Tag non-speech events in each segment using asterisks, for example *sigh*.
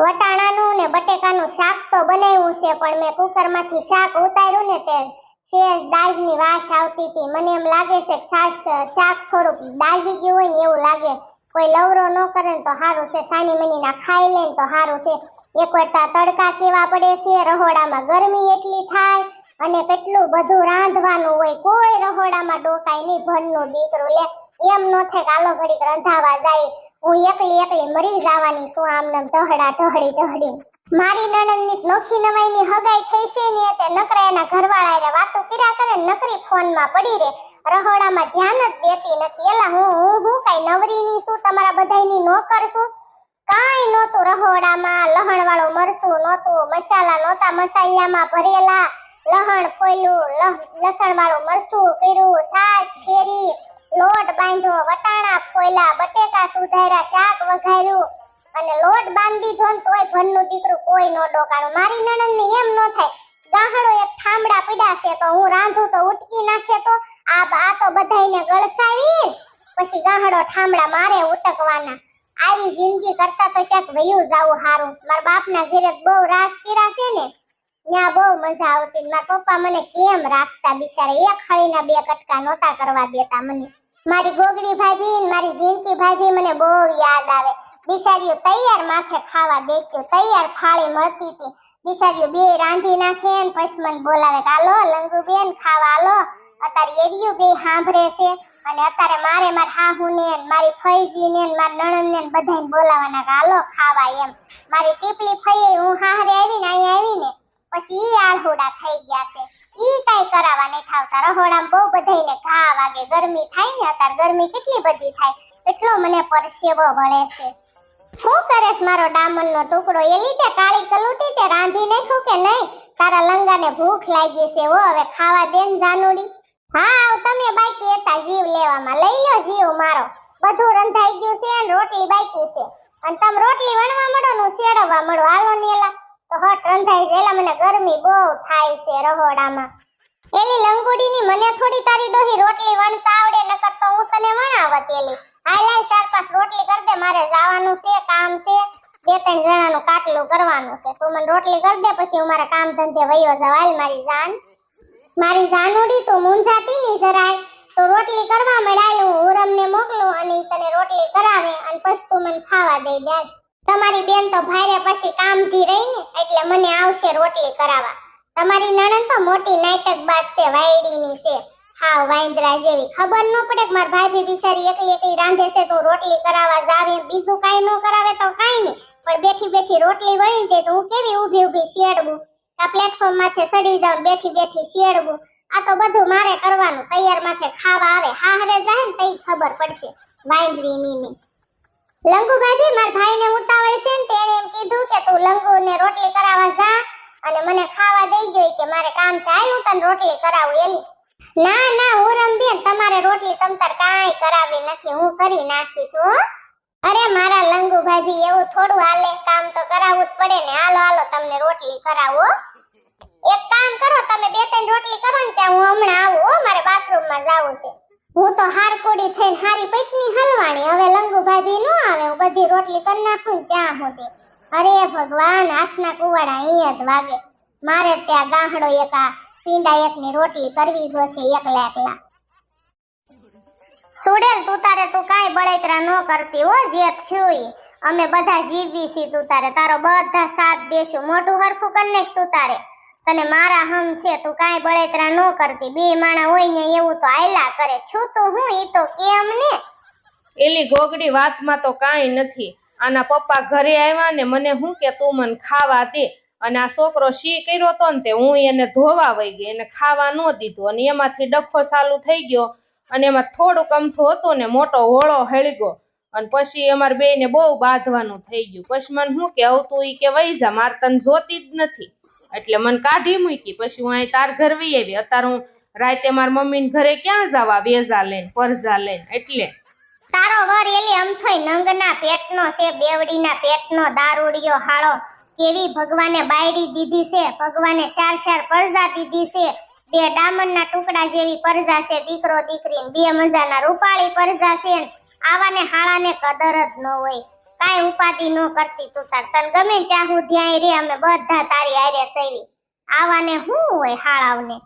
વટાણાનું ને બટેકાનું શાક તો બનાવ્યું છે, પણ મેં કુકરમાંથી શાક ઉતાર્યું ને તે શેષ દાજની વાસ આવતી હતી. મને એમ લાગે છે કે શાક થોડુંક દાજી ગયું હોય ને એવું લાગે. કોઈ લવરો ન કરે ને તો સારું છે, સાની મનીના ખાઈ લે ને તો સારું છે. એક વટા તડકા કેવા પડે છે, રહોડામાં ગરમી એટલી થાય અને કેટલું બધું રાંધવાનું હોય, કોઈ રહોડામાં ડોકાય નહીં, ભણનું દીકરું લે. એમ ન થાય કે આલો ઘડીક રંધાવા જાય. હું એકલી એકલી મરી જવાની છું આમ નામ ટહડા ટહડી ટહડી મારી નણંદની નોખી નવાઈની હગાઈ થઈ છે ને તે નકરા એના ઘરવાળા હારે વાતો કર્યા કરે નકરી ફોનમાં પડી રે. રહોડામાં ધ્યાન જ દેતી નથી. એલા હું હું હું કઈ નવરીની છું? તમારા બધાની નોકર છું કાઈ નહોતું રહોડામાં લહણ વાળું મરસું નહોતું. મસાલા નહોતા મસાલિયામાં ભરેલા. લહણ ફોયલું લસણ વાળું મરસું કર્યું. છાશ ફેરી. લોટ બાંધ્યો, વટાણા ફોયલા બટેકા સુધાર્યા, શાક વઘાર્યું અને લોટ બાંધી ધોન તોય ભણનું દીકરું કોઈ નો ડોકાણું. મારી નણંદને એમ નો થાય, ગાહડો એક થાંભડા પીડા તો હું રાંધું તો ઉટકી નાખે તો આ આ તો બધાયને ગળસાવી, પછી ગાહડો થાંભડા મારે ઉટકવાના. આવી જિંદગી કરતા તો ક્યાંક વયું જાવું હારું. મારા બાપના ઘરે બહુ રાસ કર્યા છે ને, ત્યાં બહુ મજા આવતી મારા પપ્પા મને કેમ રાખતા બિચારા? એક હળીના બે કટકા નહોતા કરવા દેતા મને. મારી ગોગડી ભાભી મારી જીનકી ભાભી મને બહુ યાદ આવે. બિચારીઓ તૈયાર માથે ખાવા દેખ્યું, તૈયાર થાળી મળતી હતી. બિચારીઓ બે રાંધી નાખે ને પછી મને બોલાવે કે, હાલો, લંગુબેન, ખાવા આલો અત્યારે એરિયું બે સાંભળે છે અને અત્યારે મારે મારા હાહુને મારી ફઈજીને મારા નણંદને બધાને બોલાવાના કે, હાલો, ખાવા, એમ. મારી ટીપલી ફઈ હું હાહરે આવીને અહીંયા આવીને પછી ઈ આળહુડા થઈ ગયા છે. ઈ કાઈ કરાવવા નહીં થાવતા બહુ બધાયને ઘા વાગે, ગરમી થાય ને અત્યારે, ગરમી કેટલી બધી થાય. એટલો મને પરસેવો વળે છે. શું કરેસ મારો ડામનનો ટુકડો? એ લીધે કાળી કલુટી તે રાંધી નાખ્યું કે નહીં? તારા લંગાને ભૂખ લાગી છે ઓ હવે ખાવા દે ને જાનુડી. હા, આવ તમે બાકી હતા જીવ લેવામાં. લઈ લો જીવ મારો. બધું રંધાઈ ગયું છે અને રોટલી બાકી છે. અને તમે રોટલી વણવા મળો ને શેડવા મળો. હાલો ને એલા તો હટ રંધાઈ છે. મને ગરમી બહુ થાય છે રહોડામાં. એલી લંગુડીની મને થોડી તારી ડોહી રોટલી વણતા આવડે, નકર તો હું તને વણાવત એલી. હાલ હાલ ચાર પાંચ રોટલી કર દે, મારે જવાનું છે, કામ છે. બે ત્રણ જણાનું કાટલું કરવાનું છે. તું મને રોટલી કર દે, પછી હું મારા કામ ધંધે વયો જાવ મારી જાન. મારી જાનુડી, તું મૂંઝાતી ની જરાય. તો રોટલી કરવા મળાય હું ઉરમને મોકલું અને તને રોટલી કરાવે અને પછી તું મને ખાવા દઈ દે તમારી બેન તો ભાઈરે પછી કામથી રહી ને એટલે મને આવશે રોટલી કરાવવા. તમારી નણંદ તો મોટી નાટક બાદ છે, વાયડીની છે. હા વાંદરા જેવી. ખબર ન પડે કે મારી ભાભી બિચારી એકલી એકલી રાંધે છે તો રોટલી કરાવવા જાવે, બીજું કાઈ ન કરાવે તો કાઈ નહીં. પણ બેઠી બેઠી રોટલી વળી દે તો હું કેવી ઊભી ઊભી શેડવું આ પ્લેટફોર્મ માથે સડી જાઉં બેઠી બેઠી શેડવું આ તો બધું મારે કરવાનું. તૈયાર માથે ખાવા આવે. હાહરે જાય ને તઈ ખબર પડશે. વાંદરીની ની લંગુ ભાભી મારા ભાઈને ઉતાવળ છે ને તેણે એમ કીધું કે તું લંગુ ને રોટલી કરાવવા જા અને મને ખાવા દઈ જોઈ કે મારે કામ છે. આય તને રોટલી કરાવું એલી ના ના, હું રમબેન તમારે રોટલી તમતાર કાંઈ કરાવી નથી. હું કરી નાખીશ હો. અરે મારા લંગુ ભાભી એવું થોડું હાલે કામ તો કરાવવું જ પડે ને. હાલો હાલો, તમને રોટલી કરાવો એક કામ કરો, તમે બે ત્રણ રોટલી કરો ને ત્યાં હું હમણાં આવું હો. મારે બાથરૂમમાં જવું છે. હું તો હારકોડી થઈને હારી પૈકની હલવાણી. હવે લંગુ ભાભી નો આવે. હું બધી રોટલી કરી નાખું ને ત્યાં સુધી. અરે ભગવાન, હાથના કુવાડા અહીંયા જ વાગે. મારે ત્યાં ગાહડો એક પીંડા એકની રોટલી કરવી જોશે એકલા એકલા. સુડેલ, તું તારે તું કાંઈ બળેતરા ન કરતી હો, જે થયું અમે બધા જીવી છી તું તારે. તારો બધા સાથ દેશું. મોટું હરખું કરી નાખ તું તારે. તને મારા હમ છે, તું કાંઈ બળેતરા ન કરતી. બે માણા હોય ને એવું તો આયલા કરે. છું તો હું, ઈ તો કેમ ને? એલી ગોગડી વાતમાં તો કાંઈ નથી. આના પપ્પા ઘરે આવ્યા ને મને હું કે તું મને ખાવા દે. અને આ છોકરો શી કર્યો તો ને તે હું એને ધોવા વહી ગઈ. એને ખાવા ન દીધું. અને એમાંથી ડખો ચાલુ થઈ ગયો. અને એમાં થોડુંક અમથું હતું ને મોટો હોળો હળગ્યો અને પછી અમારે બેયને બહુ બાંધવાનું થઈ ગયું. પછી મને શું કે આવું તું કે વહી જા, મારે તને જોતી જ નથી. એટલે મને કાઢી મૂકી, પછી હું અહીં તાર ઘર વી આવી. અત્યારે હું રાતે મારા મમ્મીને ઘરે ક્યાં જવા વેઝા લઈને પરઝા લઈને, એટલે. તારો વર એલી અમથોય નંગના પેટનો છે, બેવડીના પેટનો, દારૂડિયો, હાળો. કેવી ભગવાને બાયડી દીધી છે, ભગવાને શાર શાર પરજા દીધી છે. બે ડામરના ટુકડા જેવી પરજા છે, દીકરો દીકરી બે મજાના રૂપાળી પરજા છે. આવાને હાળાને કદર જ ન હોય. કાંઈ ઉપાધિ ન કરતી તું તાર તને ગમે ત્યાં હું ધ્યાય રે, અમે બધા તારી આરે સૈવી આવાને શું હોય હાળાવને?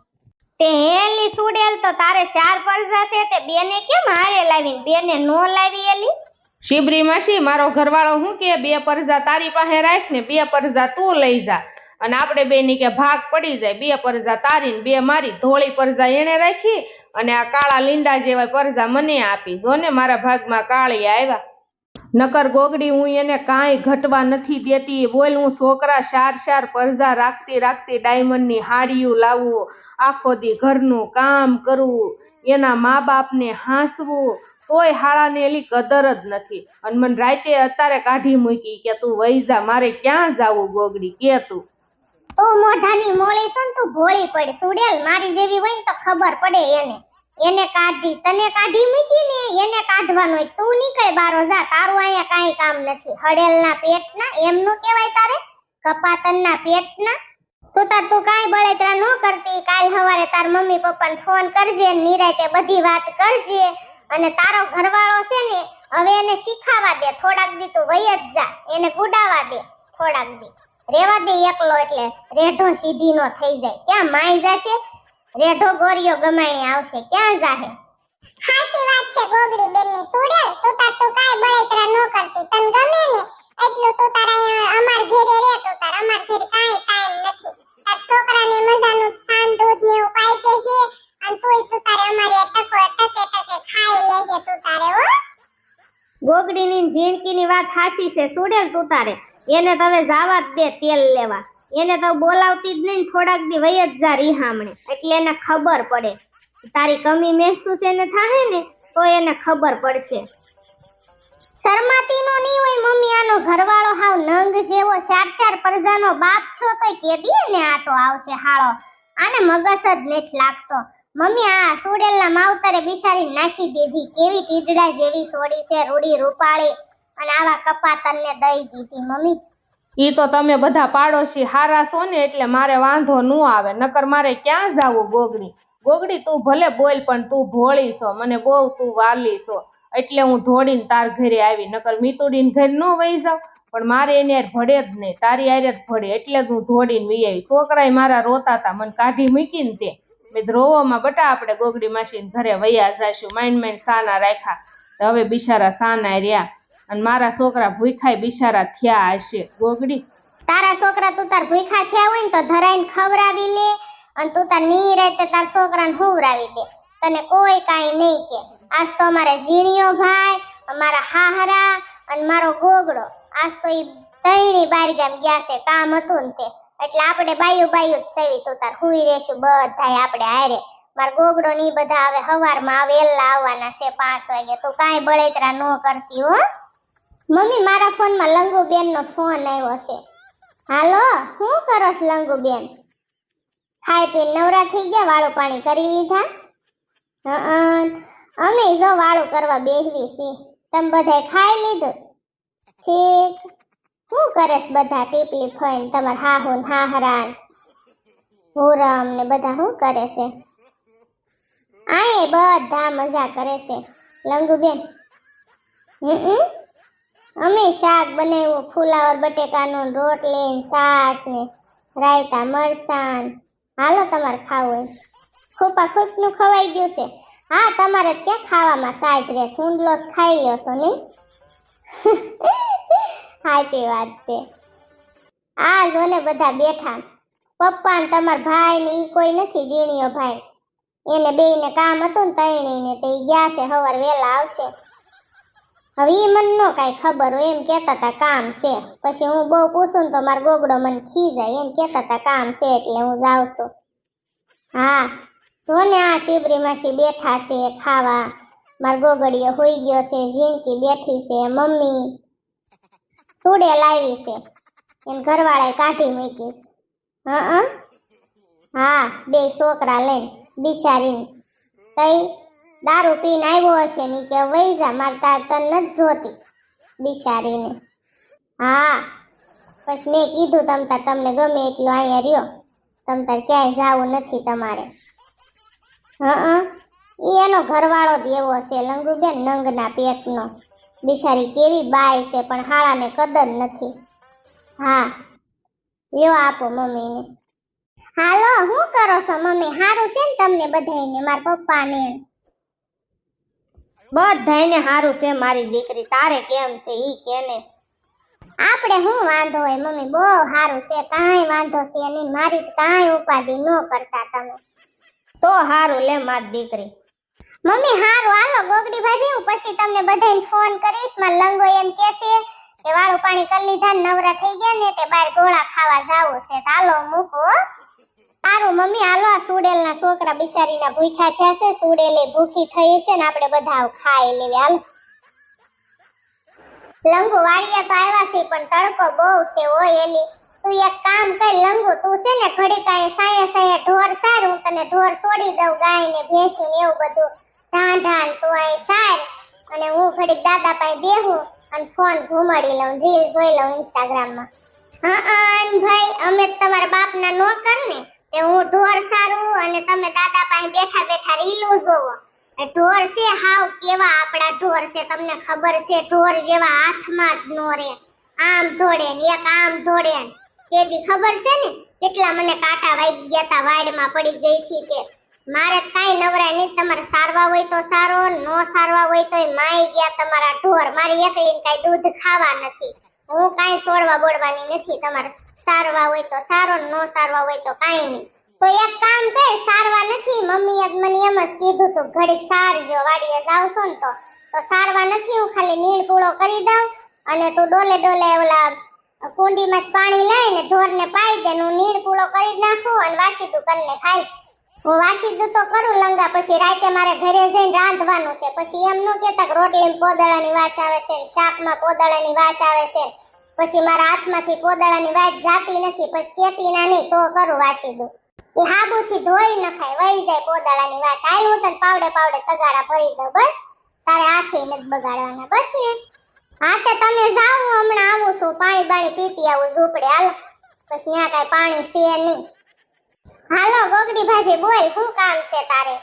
તે હેલી સુડેલ તો તારે ચાર પરજા છે તે બેને કેમ હારે લાવી બેને નો લાવી એલી શિબરી માસી, મારો ઘરવાળો હું કે બે પરજા તારી પાસે રાખ ને, બે પરજા તું લઈ જા. અને આપણે બે ની કે ભાગ પડી જાય. બે પરજા તારી બે મારી. ધોળી પરજા એને રાખી અને આ કાળા લીંડા જેવા પરજા મને આપી. જો ને મારા ભાગમાં કાળી આવ્યા. નકર ગોગડી હું એને કાંઈ ઘટવા નથી દેતી. બોલ હું છોકરા શાર શાર પરજા રાખતી રાખતી ડાયમંડની હાડીયું લાવવું આખો દી ઘરનું કામ કરવું એના મા બાપને હાંસવું. તોય હાળાને એલી કદર જ નથી. અને રાતે અત્યારે કાઢી મૂકી કે તું વહી જા, મારે ક્યાં જાવું ગોગડી? કે તું? તું મોઢાની મોળી છે ને તું ભોળી પડે. સુડેલ મારી જેવી હોય ને તો ખબર પડે એને. એને કાઢી, તને કાઢી મૂકી ને એને કાઢવાનો તું નીકળ બારો જા, તારું અહીંયા કાંઈ કામ નથી. હડેલના પેટના, એમનું કહેવાય તારે? કપાતનના પેટના. તું તાર, તું કાંઈ બળતરા ન કરતી. કાલ સવારે તાર મમ્મી પપ્પાને ફોન કરજે નિરાતે બધી વાત કરજે. અને તારો ઘરવાળો છે ને, હવે એને શીખાવા દે. થોડાક દી તું વય જ જા. એને ગુડાવા દે. થોડાક દી. રેવા દે એકલો એટલે રેઢો સીધી નો થઈ જાય. ક્યાં, માય જશે? રેઢો ગોરિયો ગમાણી આવશે. ક્યાં જાહે? હાસી વાત છે ગોગડી બેનની સુડેલ તું તાર તું કાઈ બળતરા ન કરતી. તન ગમે ને એટલું તું તાર અમાર ઘરે રે. તો તાર અમાર ઘરે કાઈ ટાઈમ નથી. તાર છોકરાને મજાનું ખાન દૂધ ને એવું પાઈ છે અને તોય તું તારે અમારે ટકો ટકે ટકે ખાઈ લેશે તું તારે હો. ગોગડીની જિંદગીની વાત હાસી છે. સુડેલ તું તારે એને તમે જાવા જ દે તેલ લેવા. એને તો બોલાવતી જ નહીં થોડાક દી વય જ જા રીહામણે એટલે એને ખબર પડે. તારી કમી મહેસૂસ એને થાય ને, તો એને ખબર પડશે. શરમાતી નો નહીં હોય મમ્મી, આનો ઘરવાળો હાવ નંગ જેવો શાર શાર પરજાનો બાપ છો તોય કેદી ને આટો આવશે હાળો. આને મગજ જ નથી લાગતો. મમ્મી, આ સુડેલના માવતરે બિચારી નાખી દીધી. કેવી ટીડડા જેવી સોડી છે, રૂડી રૂપાળી. અને આવા કપાતરને દઈ દીધી. મમ્મી ઈ તો તમે બધા પાડોશી હારા છો ને એટલે મારે વાંધો ન આવે. નકર મારે ક્યાં જાવું ગોગડી? ગોગડી, તું ભલે બોલ, પણ તું ભોળી છો. મને બહુ તું વાલી છો. એટલે હું ધોડીને તાર ઘરે આવી. નકર મીતુડીને ઘરે ન વહી જાવ પણ મારે એને ભળે જ નહીં. તારી આરે જ ભળે. એટલે જ હું ધોડીને વી આવી. છોકરાએ મારા રોતા હતા મને કાઢી મૂકીને તે. મેં રોવામાં બટા આપણે ગોગડી માસીને ઘરે વૈયા જઈશું માઇન માઇન સાના રાખ્યા. હવે બિચારા સાના રહ્યા. અને મારા છોકરા ભૂખાય બિચારા થયા હશે. ગોગડી? તારા છોકરા તું તાર ભૂખા થયા હોય ને તો ધરાઈને ખવડાવી લે અને તું તારની રાતે તાર છોકરાને હુવરાવી દે. તને કોઈ કાંઈ નહીં કે. આજ તો અમારે ઝીણીયો ભાઈ, અમારા હાહરા અને મારો ગોગડો. આજ તો એ તઈણી બારી ગામ ગયા છે, કામ હતું ને તે. એટલે આપણે બાયું બાયું જ સેવી તું તાર હુઈ રહેશું બધાય આપણે હારે. માર ગોગડો ની બધા હવે હવારમાં આવે એલા આવવાના છે પાંચ વાગે. તું કાંઈ બળેતરા ન કરતી હો. મમ્મી, મારા ફોનમાં લંગુબેન નો ફોન આવ્યો છે. હાલો, શું કરસ લંગુબેન? ખાઈ પીને નવરા થઈ ગયા, વાળું પાણી કરી લીધા? અમે જો વાળું કરવા બેસવી છીએ. તમે બધાય ખાઈ લીધું? ઠીક. શું કરેશ બધા ટીપલી ફઈને તમારે હાહુ ને હાહરા ને હુરમ ને બધા શું કરે છે? આય બધા મજા કરે છે. લંગુબેન? હમ અમે શાક બનાવ્યું, ફુલાવર, બટેકાનું રોટલી, છાશ ને રાયતા, મરસાણ. હાલો તમારે ખાવું ખૂપા ખૂપનું ખવાઈ ગયું છે. હા, તમારે ક્યાં ખાવામાં સાજ રહે સુંડલો ખાઈ લ્યો છો નહીં? *laughs* સાચી વાત છે. આ જો ને બધા બેઠા. પપ્પા ને તમાર ભાઈ ને ઈ કોઈ નથી જીણીયો ભાઈ. એને બેયને કામ હતું ને તૈણી ને તે ગયા છે સવાર વહેલા આવશે. હવે એ મને નો કાંઈ ખબર હોય, એમ કહેતા હતા કામ છે. પછી હું બહુ પૂછું ને તો મારો ગોગડો મને ખી જાય એમ કહેતા હતા કામ છે એટલે હું જાઉં છું. હા, જો ને આ શિબરી માસી બેઠા છે ખાવા. મારો ગોગડીયો હોઈ ગયો છે ઝીણકી બેઠી છે, મમ્મી સુડે લાવી છે. એને ઘરવાળાએ કાઢી મૂકી. હં, હા? બે છોકરા લઈને બિચારીને તઈ દારૂ પીને આવ્યો હશે ને કે વહી જા, મારે તાર તને નથી જોતી બિચારીને. હા, પછી મેં કીધું તમ તાર તમને ગમે એટલું અહીંયા રહ્યો, તમ તાર ક્યાંય જાવું નથી તમારે. હં એ એનો ઘરવાળો જ એવો છે, લંગુબેન નંગના પેટનો. બિચારી કેવી બાય છે, પણ હાળાને કદર નથી. હા, લ્યો આપો મમ્મીને. હાલો, હું કરો છો મમ્મી? સારું છે ને તમને બધાયને, મારા પપ્પાને? બધાયને સારું છે મારી દીકરી. તારે કેમ છે? ઈ કેને? આપણે શું વાંધો હોય? મમ્મી બહુ સારું છે. કાંઈ વાંધો છે નહીં. મારી કાંઈ ઉપાધિ ન કરતા તમે. તો સારું લે મારી દીકરી. મમ્મી હારું. હાલો, ગોગડી ભાભી, હું પછી તમને બધાને ફોન કરીશ. માર લંગો એમ કહેશે કે વાળું પાણી કરી લીધા નવરા થઈ ગયા ને તે બાર ગોળા ખાવા જાવું છે. હાલો, મૂકો હો. મમ્મી હાલો આ સુડેલના છોકરા બિચારીના ભૂખ્યા થયા છે, સુડેલે ભૂખી થઈ છે ને આપણે બધા ખાઈ લેવી. હાલો. લંગુ વાળિયા તો આવ્યા છે, પણ તડકો બહુ છે ઓય એલી. તું એક કામ કર, લંગુ, તું છે ને ઘડી કાંઈ સાયે સાયે ઢોર સાર હું તને ઢોર છોડી દઉં ગાય ને ભેંસું ને એવું બધું. ઢાં ઢાં તું આ સાર. અને હું ઘડીક દાદા પાસે બેહું અને ફોન ઘુમાડી લઉં, રીલ જોઈ લઉં ઇન્સ્ટાગ્રામમાં હા અન ભાઈ, અમે તમારા બાપના નોકર ને. તે હું ઢોર સારું અને તમે દાદા પાસે બેઠા બેઠા રીલું જોવો. ઢોર છે, હાવ કેવા આપણા ઢોર છે, તમને ખબર છે, ઢોર જેવા હાથમાં જ નો રે. આમ ધોડે એક આમ ધોડે ને. ખબર છે ને? કેટલા મને કાંટા વાગી ગયા તા, વાડમાં પડી ગઈ હતી તે મારે કાંઈ નવરાય નહીં, તમારે સારવા હોય તો સારો, નો સારવા હોય તો માઈ ગયા તમારા ઢોર. મારી એકલી કાંઈ દૂધ ખાવા નથી. હું કાંઈ છોડવા બોડવાની નથી તમારે સારવા હોય તો સારો નો સારવા હોય તો કાંઈ નહીં. તો એક કામ કર, સારવા નથી. મમ્મીએ મને એમ જ કીધું તું ઘડીક સારજો, વાડીએ જાવ ને તો. તો સારવા નથી, હું ખાલી નીણ પૂળો કરી દઉં અને તું ડોલે ડોલે ઓલા કુંડીમાં પાણી લઈને ઢોરને પાઈ દે હું નીણ પૂળો કરી નાખું અને વાસીદું કરીને ખાઈ. હું વાસીદું તો કરું લંગા પછી રાતે મારે ઘરે જઈને રાંધવાનું છે. પછી એમ ન કહેતા કે રોટલીમાં પોદળાની વાસ આવે છે શાકમાં પોદળાની વાસ આવે છે પછી મારા હાથમાંથી પોદળાની વાત જાતી નથી, પછી કેતી ના, નહીં, તો કરું વાસીદું. એ હાબુથી ધોઈ નખાય વહી જાય પોદાળાની વાસ. હાલ હું તને પાવડે પાવડે તગારા ભરી દઉં, બસ. તારે હાથે નથી બગાડવાના, બસ ને. હા, તો તમે જાઓ હમણાં આવું છું. પાણી બાણી પીતી આવું, ઝૂંપડે, હાલો. પછી ત્યાં કાંઈ પાણી છે નહીં. હાલો, ગોગડી ભાભી, બોલ, શું કામ છે તારે?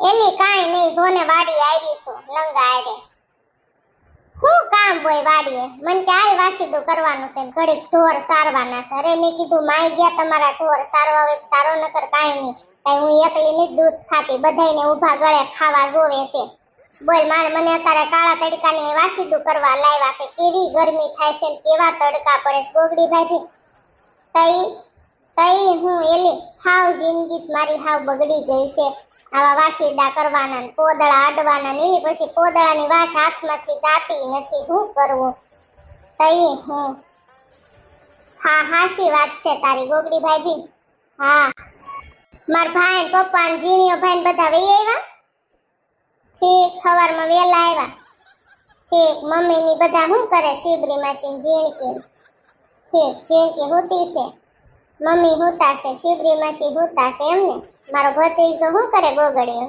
એલી કાંઈ નહીં, જોને વાડી આવી છું, લંગા આરે શું કામ હોય વાડીએ? મને કે આય વાસીદું કરવાનું છે ઘડીક ઢોર સારવાના છે. અરે મેં કીધું માઈ ગયા તમારા ઢોર સારવા હોય સારો, નકર કાંઈ નહીં. કાંઈ હું એકલી નહીં દૂધ ખાતી બધાને ઊભા ગળે ખાવા જોવે છે. બોલ, મારે મને અત્યારે કાળા તડકાને વાસીદું કરવા લાવ્યા છે. કેવી ગરમી થાય છે કેવા તડકા પડે ગોગડી ભાઈ તઈ તઈ હું એલી હાવ જિંદગી મારી હાવ બગડી ગઈ છે. આવા વાસીદા કરવાના ને પોદળા અડવાના ને એની પછી પોદળાની વાસ હાથમાંથી જાતી નથી. શું કરવું? તઈ હું. હા, હાસી વાત છે તારી ગોગડી ભાભી હા. માર ભાઈ પપ્પા ને જીણીઓ ભાઈ ને બધા વહી આવ્યા ઠીક સવારમાં વહેલા આવ્યા ઠીક, મમ્મી ની બધા શું કરે? શિબરી માસી જીણકી ઠીક જીણકી હોતી છે. મમ્મી હુતા છે, શિબરી માસી હોતા છે એમને મારો ભત્રીજો શું કરે ગોગડ્યો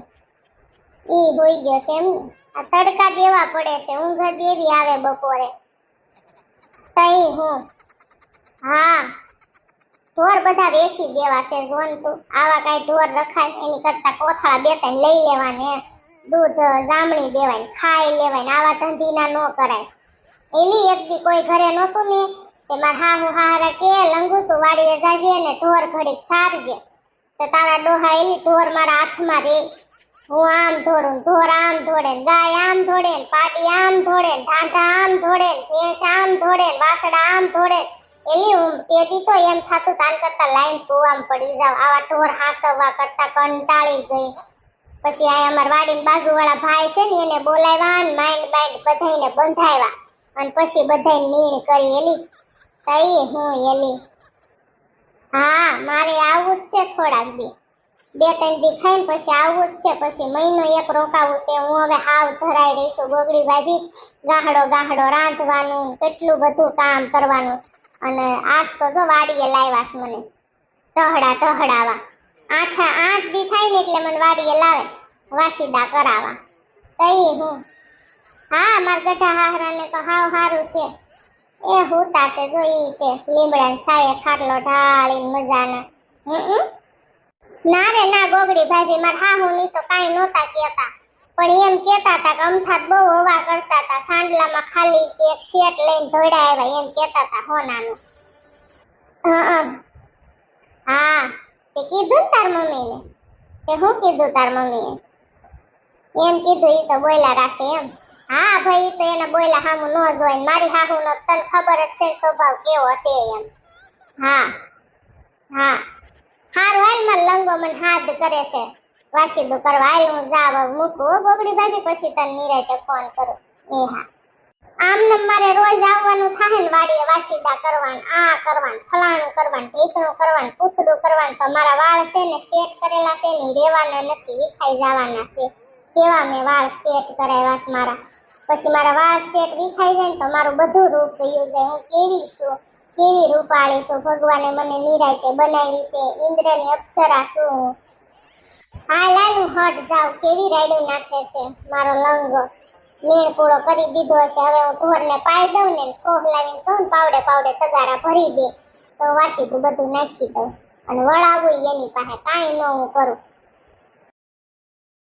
એ હોઈ ગયો છે એમ. આ તડકા દેવા પડે છે. ઊંઘ દેવી આવે બપોરે. તઈ હું. હા. ઢોર બધા વેસી દેવા છે જોન તું આવા કાંઈ ઢોર રખાય એની કરતા કોથળા બે ત્રણ લઈ લેવાને દૂધ, જામણી દેવાય ખાઈ લેવાય આવા ધંધીના નો કરાય. એલી એક દી કોઈ ઘરે નહોતું ને, તે માર હાહુ હાહરા કે લંગુ તું વાડીએ જાજે ને ઢોર ઘડીક સારજે. તો તારા ડોહા એલી ઢોર મારા હાથમાં રે. હું આમ ધોડું ઢોર આમ ધોડે ગાય આમ ધોડે પાટી આમ ધોડે ઢાંઢા આમ ધોડે ભેંસ આમ ધોડે વાસડા આમ ધોડે એલી હું તેથી તો એમ થાતું તાન કરતા લાઈન કુવામાં પડી જાવ. આવા ઢોર હાસવવા કરતા કંટાળી ગઈ. પછી આ અમાર વાડીની બાજુવાળા ભાઈ છે ને, એને બોલાવ્યા ને માઇન્ડ બાઇન્ડ બધાયને બંધાવ્યા. અને પછી બધાને નીણ કરી એલી. તઈ હું એલી. હા, મારે આવું જ છે થોડાક દી. બે, ત્રણ દી ખાઈને પછી આવું જ છે. પછી મહિનો એક રોકાવું છે. હું હવે આવ ધરાઈ રહીશું ગોગડી ભાભી. ગાહડો ગાહડો રાંધવાનું, કેટલું બધું કામ કરવાનું. અને આજ તો જો વાડીએ લાવ્યા છે મને. ટહડા ટહડાવા આઠ આઠ દી થાય ને એટલે મને વાડીએ લાવે. વાસીદા કરાવા તઈ હું. હા, મારા ગઢા હાહરાને તો હાવ સારું છે. એ હોતા છે જો તે લીમડા સાયે ખાટલો ઢાળીને મજાના. ના રે, ના, ગોગડી ભાભી માર હાહુ ની તો કાઈ નહોતા કેતા પણ એમ કેતા હતા કે અમથાત બહુ હવા કરતા હતા સાંડલામાં ખાલી એક શેટ લઈને ધોડા આવ્યા એમ કેતા હતા હોનાનું. હં, હા. તે કીધું તાર મમ્મીને તે હું કીધું તાર મમ્મીએ? એમ કીધું એ તો બોલ્યા રાખે એમ. હા, ભાઈ તો એને બોયલા હામું ન જોઈ મારી હાહુ નો તને ખબર જ છે સ્વભાવ કેવો છે એમ. હા હા. હારું, હાલમાં લંગો મને હાથ કરે છે. વાસીદું કરવા હાલ હું જાવ મૂકું, હો, ગોગડી ભાભી, પછી તને નિરાતે ફોન કરું. એ હા. આમ ને મારે રોજ આવવાનું થાય ને વાડીએ વાસીદા કરવાન, આ કરવાનું, ફલાણું કરવાનું ઢીકણું કરવાન, પૂછડું કરવાન, તો મારા વાળ છે ને સ્ટેટ કરેલા છે ને રેવાના નથી, વિખાઈ જવાના છે. કેવા મેં વાળ સ્ટેટ કરાવ્યા મારા? પછી મારા વાળ સ્ટેટ વિખાઈ જાય ને તો મારું બધું રૂપ ગયું છે. હું કેવી છું? કેવી રૂપાળી છું? ભગવાને મને નિરાયતે બનાવી છે. ઇન્દ્રની અપ્સરા છું હું? હા, લાલુ, હટ જાવ. કેવી રાયડું નાખે છે? મારો લંગો નીણ પૂરો કરી દીધો હશે. હવે હું ઢોરને પાઈ દઉં ને ખોહ લાવીને કહું પાવડે પાવડે તગારા ભરી દે. તો વાસી બધું નાખી દઉં. અને વળાવું એની પાસે. કાંઈ ન હું કરું.